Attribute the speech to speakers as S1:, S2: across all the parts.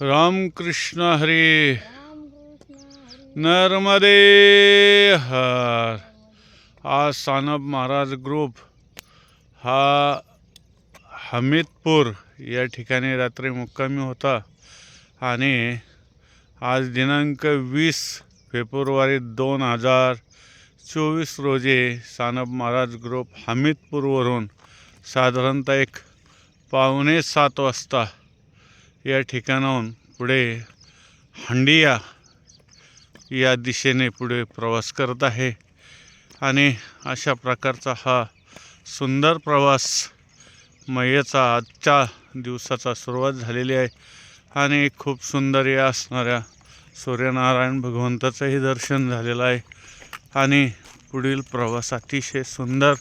S1: रामकृष्ण हरी। नर्मदे हर। आज सानप महाराज ग्रुप हा हमीदपूर या ठिकाणी रात्री मुक्कामी होता आणि आज दिनांक वीस फेब्रुवारी दोन हजार चोवीस रोजी सानप महाराज ग्रुप हमीदपूरवरून साधारणतः एक पावणे सात वाजता या ठिकाणाहून पुढे हंडिया या दिशेने पुढे प्रवास करत आहे. आणि अशा प्रकारचा हा सुंदर प्रवास मैयाचा आजच्या दिवसाचा सुरुवात झालेली आहे. आणि खूप सुंदर या असणाऱ्या सूर्यनारायण भगवंताचंही दर्शन झालेलं आहे. आणि पुढील प्रवास अतिशय सुंदर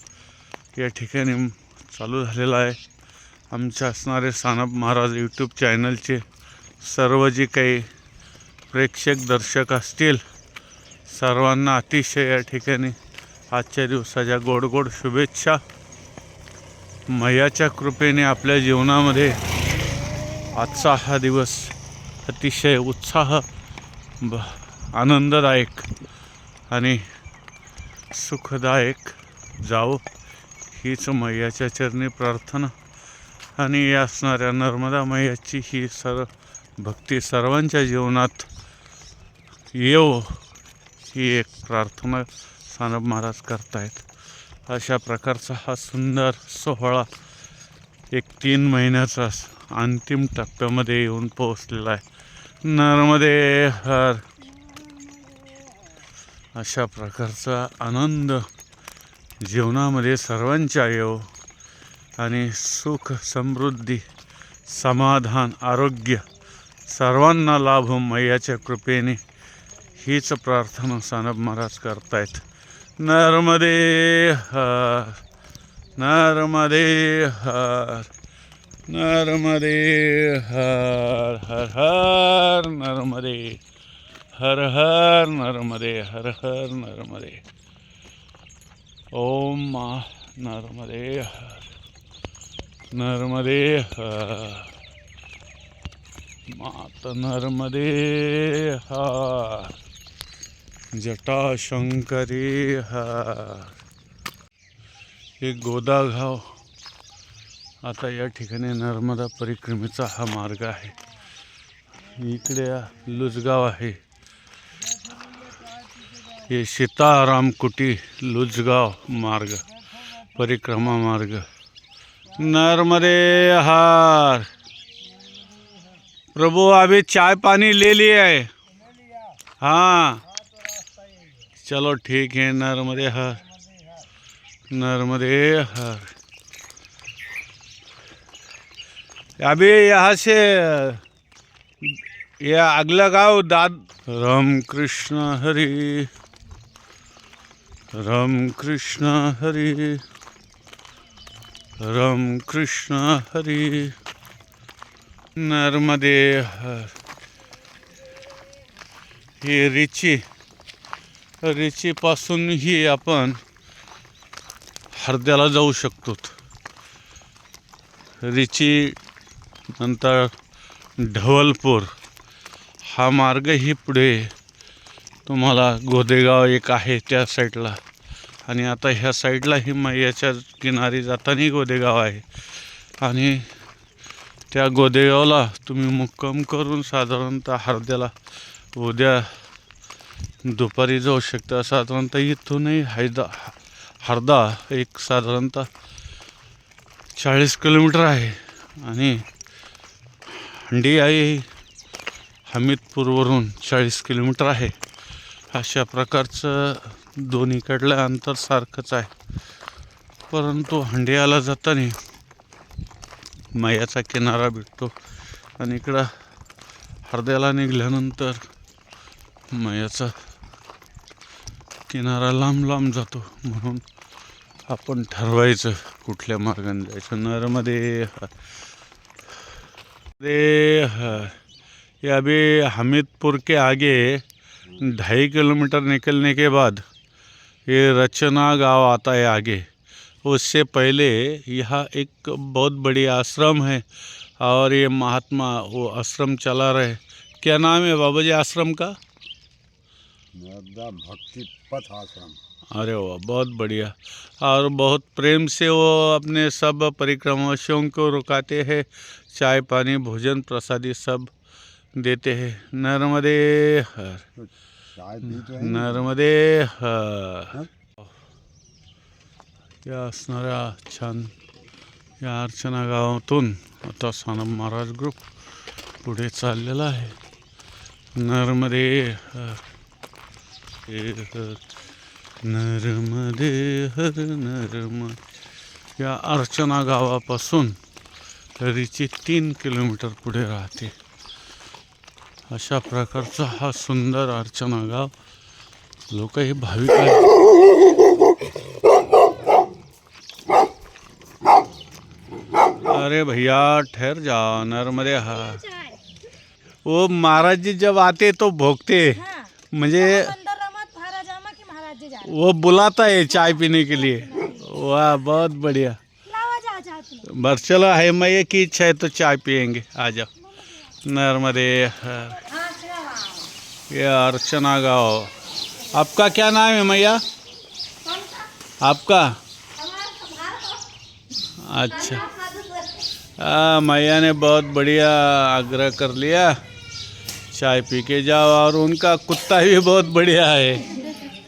S1: या ठिकाणी चालू झालेला आहे. आमचे असणारे सानप महाराज यूट्यूब चॅनलचे सर्व जे काही प्रेक्षक दर्शक असतील सर्वांना अतिशय या ठिकाणी आजच्या दिवसाच्या गोड गोड शुभेच्छा. मैयाच्या कृपेने आपल्या जीवनामध्ये आजचा हा दिवस अतिशय उत्साह ब आनंददायक आणि सुखदायक जावो. हीच मैयाच्या चरणी प्रार्थना. आणि या असणाऱ्या नर्मदा मैयाची ही सर्व भक्ती सर्वांच्या जीवनात येवो ही एक प्रार्थना सानप महाराज करतायत. अशा प्रकारचा हा सुंदर सोहळा एक तीन महिन्याचा अंतिम टप्प्यामध्ये येऊन पोहोचलेला आहे. नर्मदे हर. अशा प्रकारचा आनंद जीवनामध्ये सर्वांच्या येवो. आणि सुख समृद्धी समाधान आरोग्य सर्वांना लाभ मैयाच्या कृपेने हीच प्रार्थना सानब महाराज करतायत. नर्मदे हर नर्मदे हर नर्मदे हर हर हर नर्मदे हर हर नर्मदे हर हर नर्मदे. ओम नर्मदे हर. नर्मदे हर मात नर्मदे हा. जटाशंकरी हा. हे गोदाघाव आता या ठिकाणी नर्मदा परिक्रमेचा हा मार्ग आहे. इकडे लुजगाव आहे. हे सीताराम कुटी लुजगाव मार्ग परिक्रमा मार्ग. नर्मदे हार प्रभु अभी चाय पानी ले लिए है. हाँ. चलो ठीक है नर्मदे हर नर्मदे हर अभी यहाँ से ये अगला गाँव दाद राम कृष्ण हरी. राम कृष्ण हरी. कृष्ण हरी। नर्मदे हर। रिची रिचीपासूनही आपण हरद्याला जाऊ शकतो. रिची नंतर ढवलपूर हा मार्गही पुढे तुम्हाला गोदेगाव एक आहे त्या साईडला. आणि आता ह्या साईडला ही मैयाच्या किनारी जाताना गोदेगाव आहे. आणि त्या गोदेगावला तुम्ही मुक्काम करून साधारणतः हरद्याला उद्या दुपारी जाऊ शकता. साधारणतः इथूनही हैदा हरदा एक साधारणतः चाळीस किलोमीटर आहे. आणि हंडी आहे हमीदपूरवरून चाळीस किलोमीटर आहे. अशा प्रकारचं दोन्हीकडलं अंतर सारखंच आहे परंतु हंडियाला जाताना मैयाचा किनारा भेटतो आणि इकडं हरद्याला निघाल्यानंतर मैयाचा किनारा लांब लांब जातो म्हणून आपण ठरवायचं कुठल्या मार्गाने जायचं नरमध्ये हर. दे हर. ये अभी हमीदपुर के आगे ढाई किलोमीटर निकलने के बाद ये रचना गाँव आता है आगे। उससे पहले यह एक बहुत बड़ी आश्रम है और ये महात्मा वो आश्रम चला रहे क्या नाम है बाबा जी आश्रम का?
S2: भक्ति पथ आश्रम।
S1: अरे वाह बहुत बढ़िया। और बहुत प्रेम से वो अपने सब परिक्रमाशियों को रुकाते हैं चाय पानी भोजन प्रसादी सब देते हैं। नर्मदे हर।
S2: है
S1: नर्मदे हर या असणाऱ्या छान या अर्चना गावातून आता सानप महाराज ग्रुप पुढे चाललेला आहे. नर्मदे हर हे हर नर्मदे हर नर्म या अर्चना गावापासून तरीची तीन किलोमीटर पुढे राहते. अशा प्रकारचा हा सुंदर अर्चना गाव लोक हे भाविक आहेत. अरे भैया ठहर जाओ नर्मदे हा. वो महाराज जी जब आते तो भोगते.
S3: हाँ, जी जा रहे
S1: वो बुलाता है चाय पीने के लिए। वाह बहुत बढ़िया।
S3: जा जा
S1: बस चलो है मैया की इच्छा है तो चाय पियेंगे। आ जाओ। नर्मदे ये अर्चना गाँव आपका क्या नाम है मैया? आपका? अच्छा। हाँ मैया ने बहुत बढ़िया आग्रह कर लिया। चाय पी के जाओ और उनका कुत्ता भी बहुत बढ़िया है।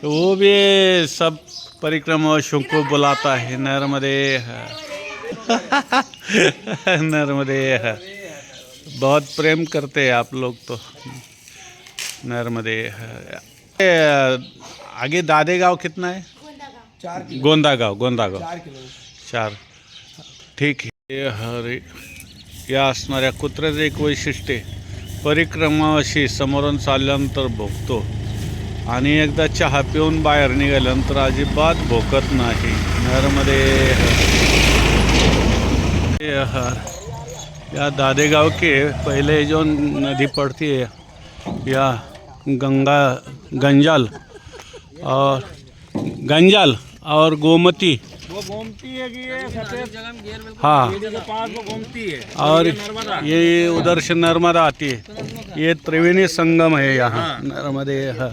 S1: वो भी सब परिक्रमावासियों को बुलाता है। नर्मदे नर्मदे बहुत प्रेम करते हैं आप लोग तो। नर्मदे आगे दादे गांव कितना है? गोंदा गांव गोंदा गाव। चार ठीक आहे हे हरे या असणाऱ्या कुत्र्याचं एक वैशिष्ट्य. परिक्रमाशी समोरून चालल्यानंतर भोगतो। आणि एकदा चहा पिऊन बाहेर निघाल्यानंतर अजिबात भोकत नाही। नरमध्ये हर। या दादेगांव के पहले जो नदी पड़ती है या गंगा गंजाल और गंजाल और गोमती।
S4: वो गोमती है कि ये
S1: हाँ।
S4: वो गोमती है।
S1: और ये उधर से नर्मदा आती है। ये त्रिवेणी संगम है यहाँ। नर्मदे है।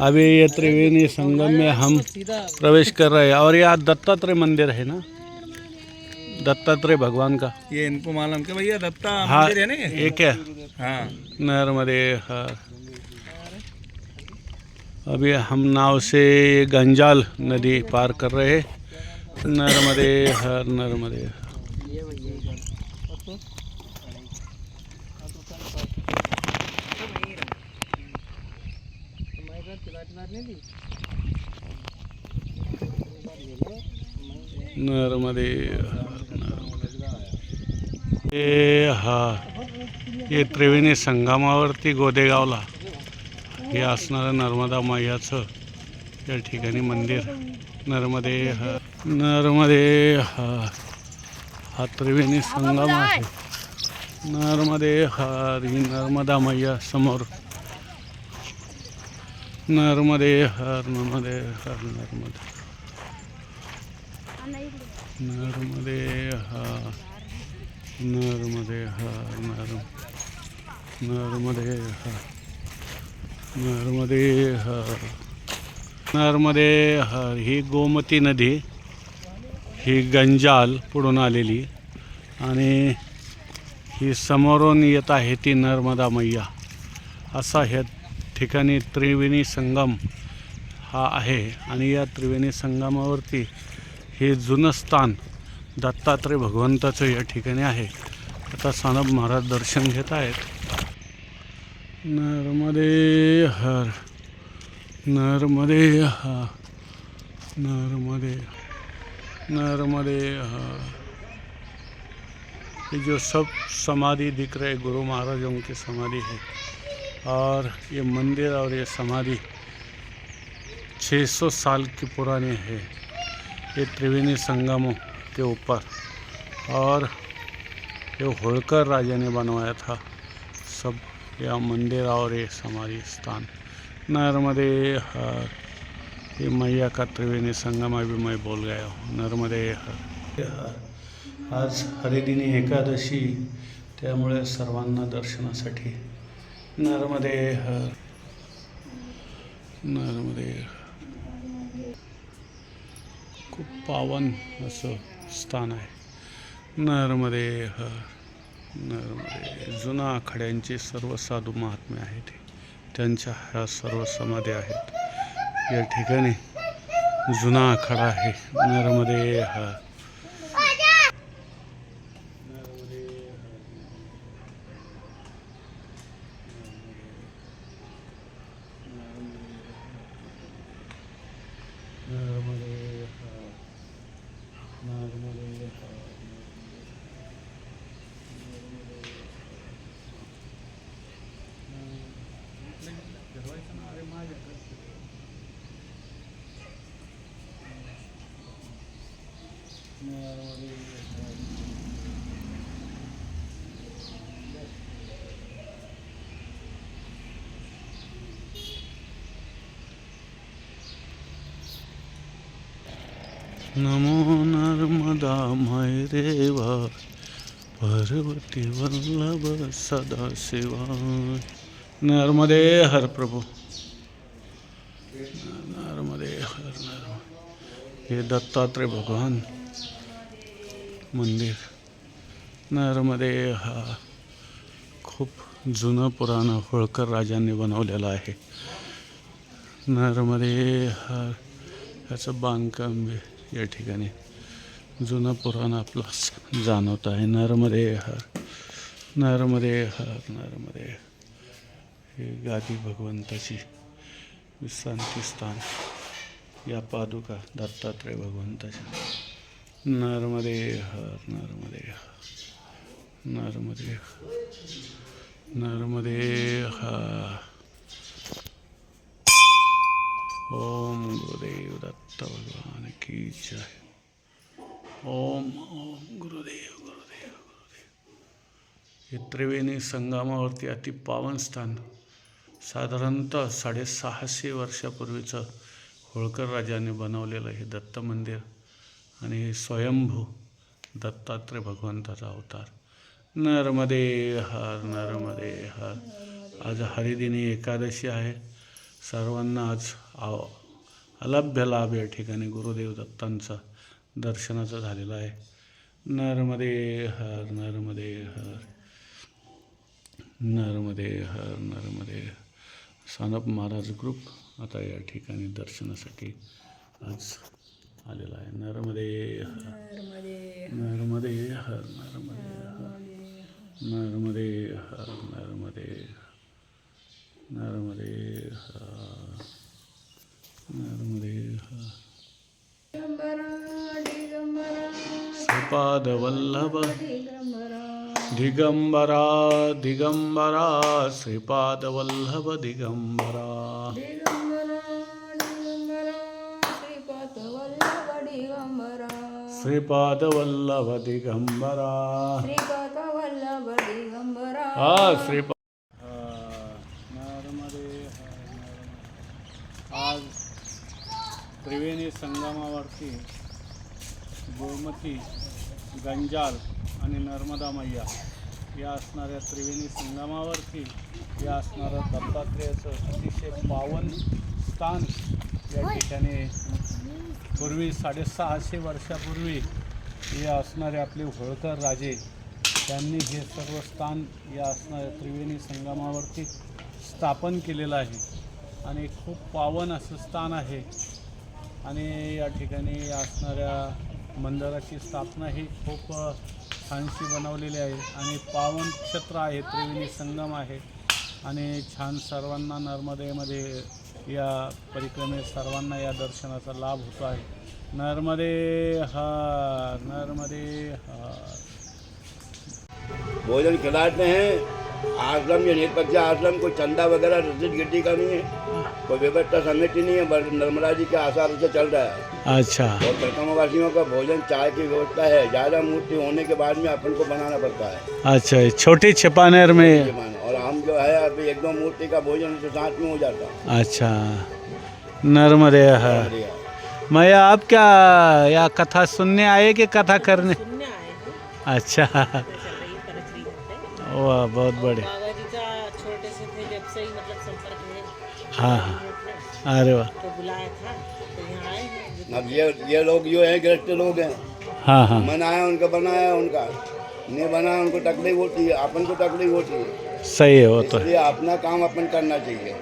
S1: अभी ये त्रिवेणी संगम में हम प्रवेश कर रहे हैं। और यहाँ दत्तात्रेय मंदिर है ना? दत्तात्रेय भगवान का।
S4: ये इनको मालूम के भैया दत्ता
S1: हाँ
S4: मंदिर है ना ये?
S1: क्या
S4: हाँ।
S1: नर्मदे हर अभी हम नाव से गंजाल नदी पार कर रहे हैं। नर्मदे हर नर्मदे हर नर्मदे हर नर्मदे हे हा. हे त्रिवेणी संगमावरती गोदेगावला. हे असणारं नर्मदा मैयाचं या ठिकाणी मंदिर. नर्मदे हा. नर्मदे हा. हा त्रिवेणी संगम आहे. नर्मदे हर नर्मदा मैया समोर. नर्मदे हर नर्मदे हर नर्मदे. नर्मदे हा. नर्मदे हर नर्म नर्मदे हर नर्मदे हर नर्मदे हर. ही गोमती नदी ही गंजाल पुढून आलेली आणि ही समोरून येत आहे ती नर्मदा मैया. असा ह्या ठिकाणी त्रिवेणी संगम हा आहे आणि या त्रिवेणी संगमावरती हे जुनं स्थान दत्तात्रय भगवंताचं या ठिकाणी आहे. आता सानप महाराज दर्शन घेत आहेत. नर्मदे हर नर्मदे हर नर्मदे नर्मदे हर. ये जो सब समाधि दिख रहे गुरु महाराजों की समाधि है। और ये मंदिर और ये समाधि 600 साल की पुरानी है। ये त्रिवेणी संगमों के ऊपर। और ये होलकर राजा ने बनवाया था। सब यह मंदिर और ये समाधि स्थान। नर्मदे हर। ये मैया का त्रिवेणी संगम अभी मैं बोल गया हूँ। नर्मदे हर। आज हरिदिनी एकादशी त्यामुळे सर्वांना दर्शनासाठी। नर्मदे हर। नर्मदे खूप पावन असं। स्थान आहे. नर्मदे हर नर्मदे. जुना आखाड्यांचे सर्व साधू महात्मे आहेत त्यांच्या ह्या सर्व समाधी आहेत. या ठिकाणी जुना आखाडा आहे. नर्मदे हर नर्मदे हर नर्मदे हर नमो नर्मदा मैरेवा पार्वती वल्लभ सदा शिवा नर्मदे हर प्रभू। नर्मदे हर नर्मदे। हे दत्तात्रय भगवान मंदिर। नर्मदे हा खूप जुनं पुराण होळकर राजांनी बनवलेलं आहे. नर्मदे हा ह्याचं बांधकाम बी या ठिकाणी जुनं पुराण आपला जाणवत आहे. नर्मदे हर नर्मदे हर नर्मदे हे गादी भगवंताची विश्रांती स्थान या पादुका दत्तात्रय भगवंताच्या. नर्मदे हर नर्मदे हर नर्मदे हर नर्मदे हर. ओम गुरुदेव दत्त भगवान की जय। ओम ओम गुरुदेव गुरुदेव गुरुदेव। हे त्रिवेणी संगमावरती अति पावन स्थान साधारणतः साडेसहाशे वर्षापूर्वीचं होळकर राजाने बनवलेलं हे दत्त मंदिर आणि हे स्वयंभू दत्तात्रय भगवंताचा अवतार. नर्मदे हर नर्मदे हर. आज हरिदिनी एकादशी आहे. सर्वांना आज आव अलभ्य लाभ या ठिकाणी गुरुदेव दत्तांचा दर्शनाचा झालेला आहे नर्मदे हर नर्मदे हर नर्मदे हर नर्मदे सानप महाराज ग्रुप आता या ठिकाणी दर्शनासाठी आज आलेला आहे नर्मदे हर नर्मदे हर नर्मदे हर नर्मदे हर नर्मदे नर्मदे हर नर्मदे हर श्रीपाद वल्लभ दिगंबरा दिगंबरा श्रीपाद वल्लभ दिगंबरा श्रीपाद वल्लभ त्रिवेणी संगमावरती गोमती गंजाल आणि नर्मदा मैया या असणाऱ्या त्रिवेणी संगमावरती या असणारं दत्तात्रेयाचं अतिशय पावन स्थान या ठिकाणी पूर्वी साडेसहाशे वर्षापूर्वी हे असणारे आपले होळकर राजे त्यांनी हे सर्व स्थान या असणाऱ्या त्रिवेणी संगमावरती स्थापन केलेलं आहे. आणि खूप पावन असं स्थान आहे. आणि या ठिकाणी असणाऱ्या मंदिराची स्थापना ही खूप छानशी बनवलेली आहे. आणि पावन क्षेत्र आहे त्रिवेणी संगम आहे. आणि छान सर्वांना नर्मदेमध्ये या परिक्रमेत सर्वांना या दर्शनाचा लाभ होतो आहे. नर्मदे हर नर्मदे हर.
S5: भोजन खिलाते हैं। आश्रम या निरपक्ष आश्रम कोई चंदा वगैरह रसीद गिट्टी का नहीं है कोई व्यवस्था संगठन नहीं है बस नर्मदा जी के आसार से चल रहा है।
S1: अच्छा।
S5: और परिक्रमावासियों का भोजन चाय की व्यवस्था है ज़्यादा मूर्ति होने के बाद में अपन को बनाना पड़ता है।
S1: अच्छा छोटी छिपानेर में
S5: और हम जो है अभी एक दो मूर्ति का भोजन तो साथ में हो जाता। है।
S1: अच्छा नर्मदे मैं आप क्या या कथा सुनने आए कि कथा करने? अच्छा। वाह बहुत बड़े
S6: बाबा जी का छोटे से थे जब से ही मतलब संपर्क में
S1: हाँ। हाँ अरे वाह।
S6: तो बुलाया था तो यहाँ आए हैं।
S5: अब ये ये लोग जो है ग्रस्त लोग हैं।
S1: हाँ हाँ।
S5: मनाया उनका बनाया उनका। नहीं बनाया उनको तकलीफ़ होती है अपन को तकलीफ़ होती है।
S1: सही है वो तो है।
S5: अपना काम अपन करना चाहिए।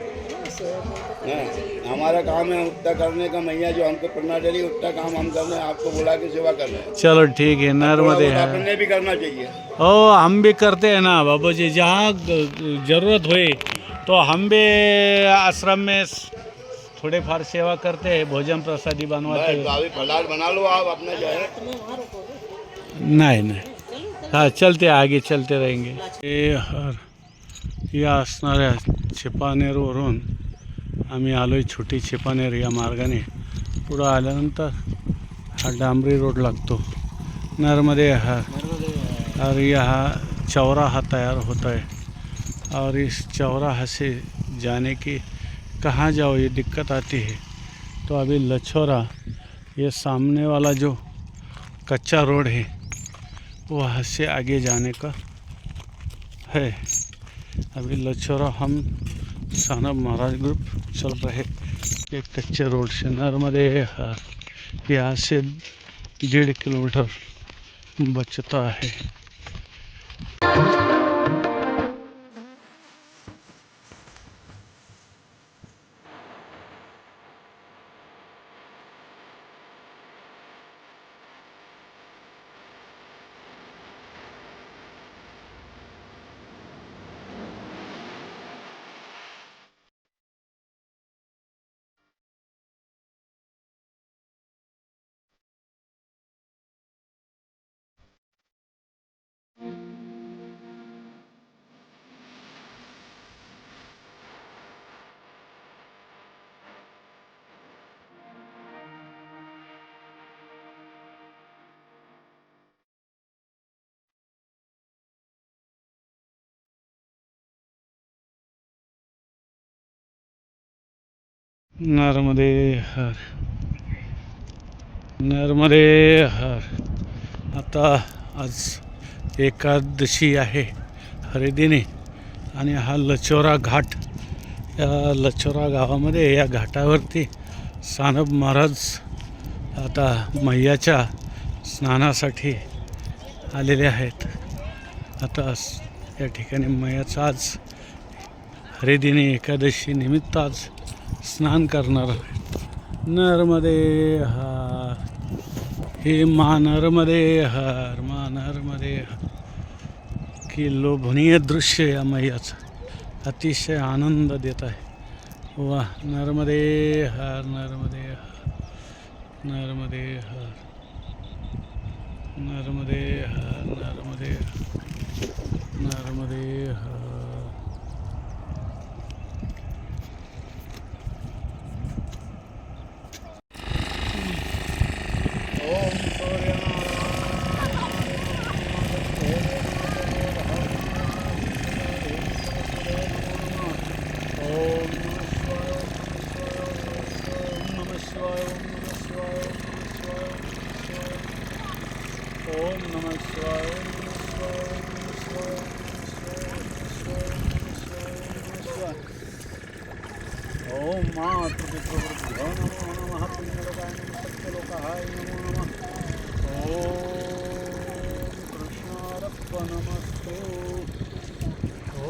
S5: हाँ, हमारा काम है उतना करने का मैया जो हमको रही है उतना काम हम कर रहे हैं आपको बुला के सेवा कर रहे हैं।
S1: चलो ठीक है नर्मदे है।
S5: अपने भी करना चाहिए।
S1: ओ हम भी करते हैं ना बाबू जी जहाँ ज़रूरत हुई तो हम भी आश्रम में थोड़े फार सेवा करते हैं भोजन प्रसादी बनवाते हैं।
S5: फलाल बना लो आप अपना जो है।
S1: नाही नाही। हा चलते आगे चलते रहेंगे। हे हर या असणाऱ्या चिपानेरवरून आम्ही आलो आहे छोटी चिपानेर या मार्गाने. पुढं आल्यानंतर हा डांबरी रोड लागतो. नर्मदे हर और यहाँ चौराहा तैयार होता है और इस चौराहा से जाने की कहाँ जाओ ये दिक्कत आती है? तो अभी लछोरा ये सामने वाला जो कच्चा रोड है वहाँ से आगे जाने का है। अभी लछोरा हम सानब महाराज ग्रुप चल रहे एक कच्चे रोड से नर्मदे यहाँ से डेढ़ किलोमीटर बचता है। नर्मदे हर। नर्मदे हर। आता आज एकादशी आहे हरिदिनी आणि हा लचोरा घाट. या लचोरा गावामध्ये या घाटावरती सानप महाराज आता मैयाच्या स्नानासाठी आलेले आहेत. आता या ठिकाणी मैयाचा आज हरिदिनी एकादशी निमित्त आज स्नान करणार. नर्मदे हर हे मा नर्मदे हर मा नर्मदे की लोभनीय दृश्य या मैयाचं अतिशय आनंद देत आहे. वा नर्मदे हर नर्मदे हार नर्मदे हर नर्मदे हर नर्मदे हर नर्मदे हार ओम नमः शिवाय ओम नमः शिवाय ओम नमः शिवाय ओम मातृपितृभ्यो नमो नमः पुण्यलोकाय नमः सत्यलोकाय नमो नमः ओम कृष्णारप्पनमस्तु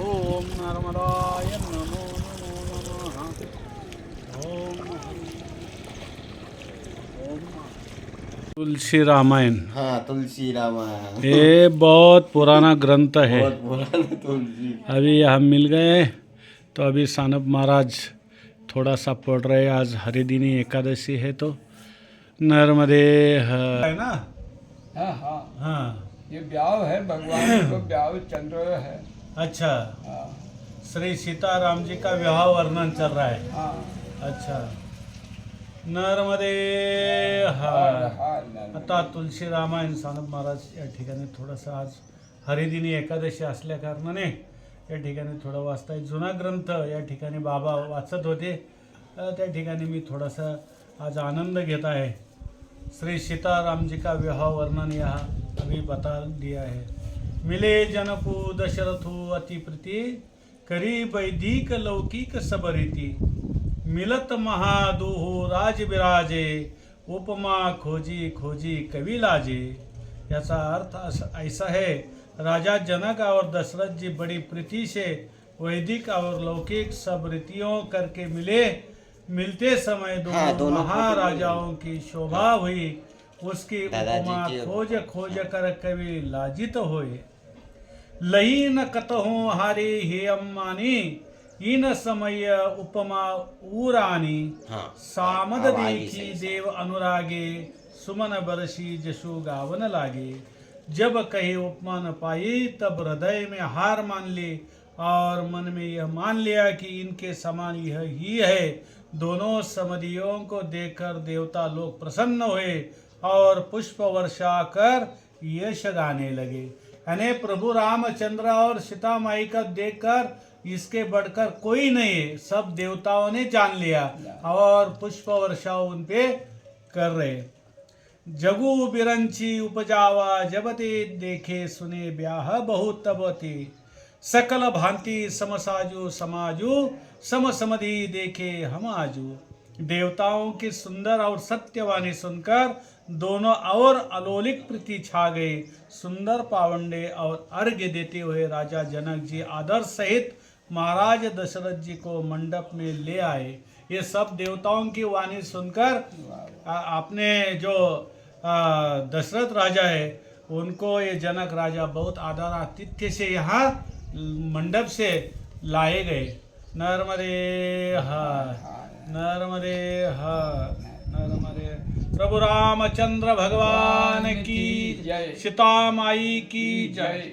S1: ओम नर्मदाय नमो नमो नमः ओम तुलसी रामायण।
S7: हाँ तुलसी रामायण।
S1: ये बहुत पुराना ग्रंथ है।
S7: बहुत पुराना तुलसी।
S1: अभी हम मिल गए। तो अभी सानप महाराज थोड़ा सा पढ़ रहे आज हरिदिनी एकादशी है तो। नर्मदे है ना?
S4: हाँ हाँ।
S1: हाँ।
S4: ये ब्याह है भगवान को ब्याह चल रहा है।
S1: अच्छा।
S4: हाँ।
S1: श्री सीताराम जी का विवाह वर्णन चल रहा है।
S4: हाँ।
S1: अच्छा। नर्मदे हर
S4: हाँ
S1: आता तुलसी रामायण सानप महाराज या ठिकाणी थोडंसं आज हरिदिनी एकादशी असल्या कारणाने या ठिकाणी थोडं वाचता येईल जुना ग्रंथ या ठिकाणी बाबा वाचत होते. त्या ठिकाणी मी थोडासा आज आनंद घेत आहे. श्री सीतारामजी का विवाह वर्णन या अभी बता दिया है. मिले जनकु दशरथो अति प्रीति करी वैदिक लौकिक सब रीति मिलत महादोहो राज विराजे उपमा खोजी खोजी कवि लाजे. याचा अर्थ असा ऐसा है राजा जनक और दशरथ जी बड़ी प्रीति से वैदिक और लौकिक सब रीतियों करके मिले। मिलते समय दोनों,
S7: हाँ, दोनों
S1: महाराजाओं की शोभा हुई। उसकी उपमा खोज खोज कर कवि लाजित होए। लही न कतहु हारे हे अम्मानी। इन समय उपमा उरानी
S7: हाँ.
S1: सामद
S7: अब आगे
S1: देखी। देव अनुरागे सुमन बरसी जशु गावन लागे। जब कहे उपमा न पाई तब हृदय में हार मान ली और मन में यह मान लिया कि इनके समान यह ही है। दोनों समदियों को देखकर देवता लोग प्रसन्न हुए और पुष्प वर्षा कर यश गाने लगे। यानी प्रभु रामचंद्र और सीता माई का देखकर इसके बढ़कर कोई नहीं है सब देवताओं ने जान लिया और पुष्प वर्षा उन पे कर रहे। जगु बिरंची उपजावा जबते देखे, सुने, ब्याह बहुत तबती सकल भांति, समसाजु, समाजु सम समधि देखे, हम आजू। देवताओं की सुंदर और सत्यवाणी सुनकर दोनों और अलोलिक प्रीति छा गई। सुंदर पावंडे और अर्घ्य देते हुए राजा जनक जी आदर सहित महाराज दशरथ जी को मंडप में ले आए। ये सब देवताओं की वाणी सुनकर आपने जो दशरथ राजा है उनको ये जनक राजा बहुत आदर आतिथ्य से यहाँ मंडप से लाए गए। नर्मदे हर नर्मदे हर नर्मदे प्रभु रामचंद्र भगवान की
S4: जय।
S1: सीता माई की जय।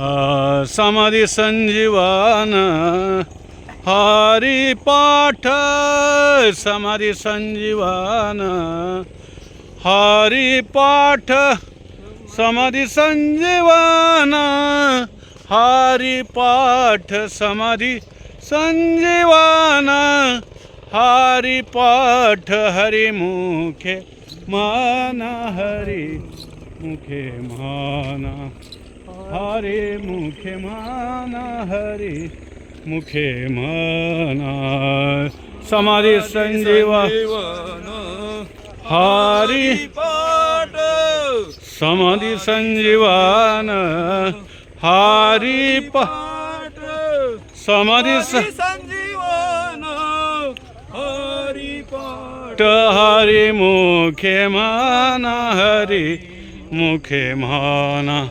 S1: समाधी संजीवन हरी पाठ समाधी संजीवन हरी पाठ समाधी संजीवन हरी पाठ समाधी संजीवन हरी पाठ हरी मुखे माना हरी मुखे माना हरे मुखे माना हरे मुखे माना। समाधी संजीवा। हरी। समाधी संजीवान। हरी पाठ। समाधी संजीवान। हरी पाठ। हरी मुखे माना हरी मुखे माना।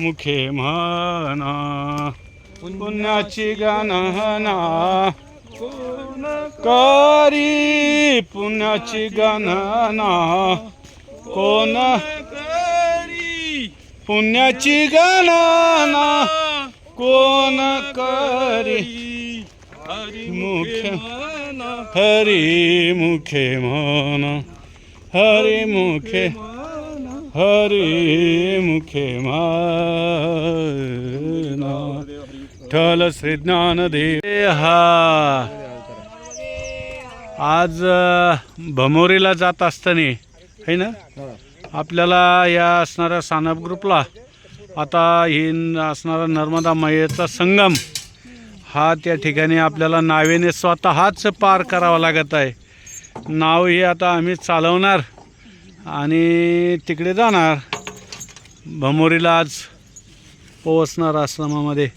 S1: मुखे माना पुण्याची गणना करी पुण्याची गणना कोण? पुण्याची गणना कोण करी? मुखे हरी मुखे माना हरे मुखे हरी मुखे माना। ठल श्री ज्ञानदेव हा आज भमोरीला जात असताना है ना? आपल्याला या असणाऱ्या सानप ग्रुपला आता ही असणारा नर्मदा मयेचा संगम हा त्या ठिकाणी आपल्याला नावेने स्वतःच पार करावा लागत आहे. नाव हे आता आम्ही चालवणार. आणि तिकडे जाणार. भमोरीला आज पोहोचणार आश्रमामध्ये.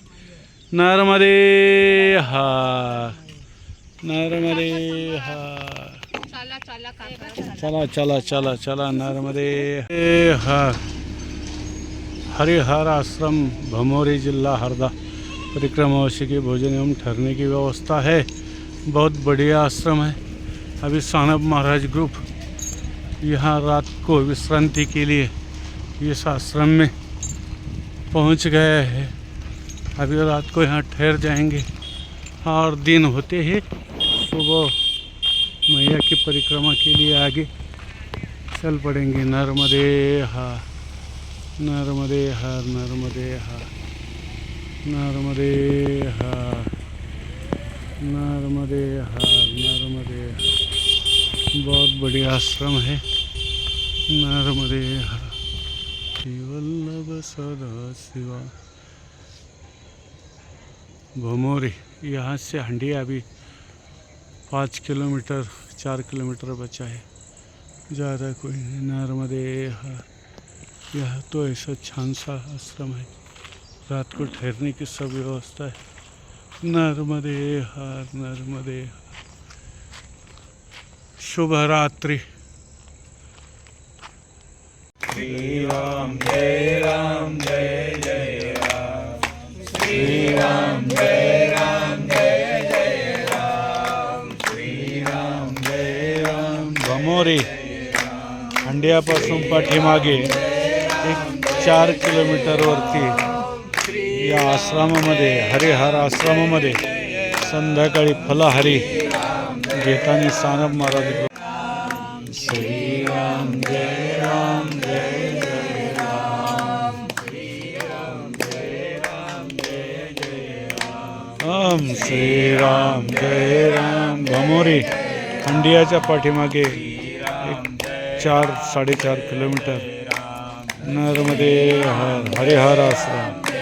S1: नरमध्ये हा नरमध्ये हा चला चला चला चला नर्मदे हा हरिहर आश्रम भमोरी जिला हरदा. परिक्रमावशी की भोजन एवं ठहरने की व्यवस्था है. बहुत बढ़िया आश्रम है. अभी सानब महाराज ग्रुप यहाँ रात को विश्रांति के लिए इस आश्रम में पहुँच गए हैं। अभी रात को यहाँ ठहर जाएँगे। और दिन होते ही। सुबह मैया की परिक्रमा के लिए आगे चल पड़ेंगे। नर्मदे हार नर्मदे हार नर्मदे हार नर्मदे हार नर्मदे हार नर्मदे हार बहुत बढ़िया आश्रम है। नर्मदे वल्लभ सदा शिवा। भमोरी, यहाँ से हंडिया अभी पाँच किलोमीटर, चार किलोमीटर बचा है। ज़्यादा कोई नहीं, नर्मदे यह तो ऐसा छान सा आश्रम है। रात को ठहरने की सब व्यवस्था है। नर्मदे हर, नर्मदे हार। शुभ रात्रि श्री राम जय राम जय जय राम। श्री राम जय राम जय जय राम। श्री राम जय राम भमोरी हंडियापासून पाठीमागे एक चार किलोमीटरवरती या आश्रमामध्ये हरिहर आश्रमामध्ये संध्याकाळी फलाहारी घेताना सानप महाराज श्रीराम जय राम जय जय राम श्रीराम जय राम. जय जय राम श्रीराम जय राम भमोरी हंडियाच्या पाठीमागे एक चार साडेचार किलोमीटर. नर्मदे हर हरिहर आश्रम.